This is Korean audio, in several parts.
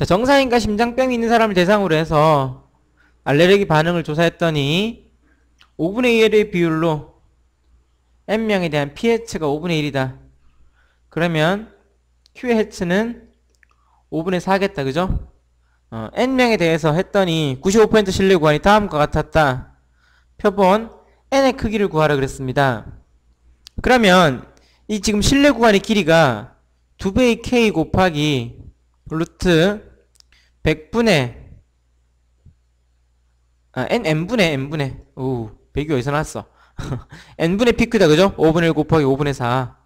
자, 정상인과 심장병이 있는 사람을 대상으로 해서 알레르기 반응을 조사했더니 5분의 1의 비율로 n명에 대한 pH가 5분의 1이다. 그러면 해츠는 5분의 4겠다. 그죠? 어, n명에 대해서 했더니 95% 신뢰 구간이 다음과 같았다. 표본 n의 크기를 구하라 그랬습니다. 그러면 이 지금 신뢰 구간의 길이가 2배의 k 곱하기 루트 100분의 아, n, n분의, n분의. 오, 100이 어디서 나왔어? n분의 피크다, 그죠? 5분의 1 곱하기 5분의 4.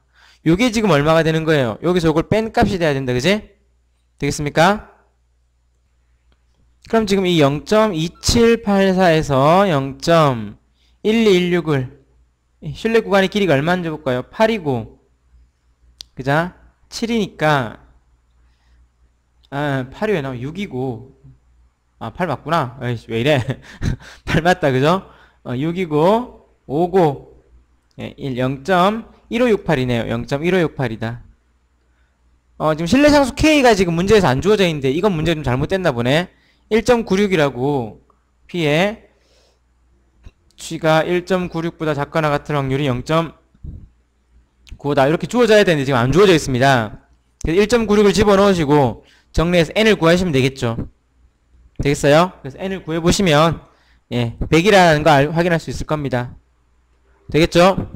요게 지금 얼마가 되는 거예요? 여기서 이걸 뺀 값이 돼야 된다, 그지? 되겠습니까? 그럼 지금 이 0.2784에서 0.1216을 신뢰 구간의 길이가 얼마인지 볼까요? 8이고 그죠? 7이니까 아 8이 왜 나와? 6이고 아, 8 맞구나. 에이씨, 왜 이래? 8 맞다, 그죠? 어, 6이고, 5고, 예, 1, 0.1568이네요. 0.1568이다. 어, 지금 실내상수 K가 지금 문제에서 안 주어져 있는데, 이건 문제 좀 잘못됐나 보네. 1.96이라고, P에, G가 1.96보다 작거나 같은 확률이 0.95다. 이렇게 주어져야 되는데, 지금 안 주어져 있습니다. 1.96을 집어넣으시고, 정리해서 N을 구하시면 되겠죠. 되겠어요? 그래서 n을 구해보시면 예, 100이라는 거 알, 확인할 수 있을 겁니다. 되겠죠?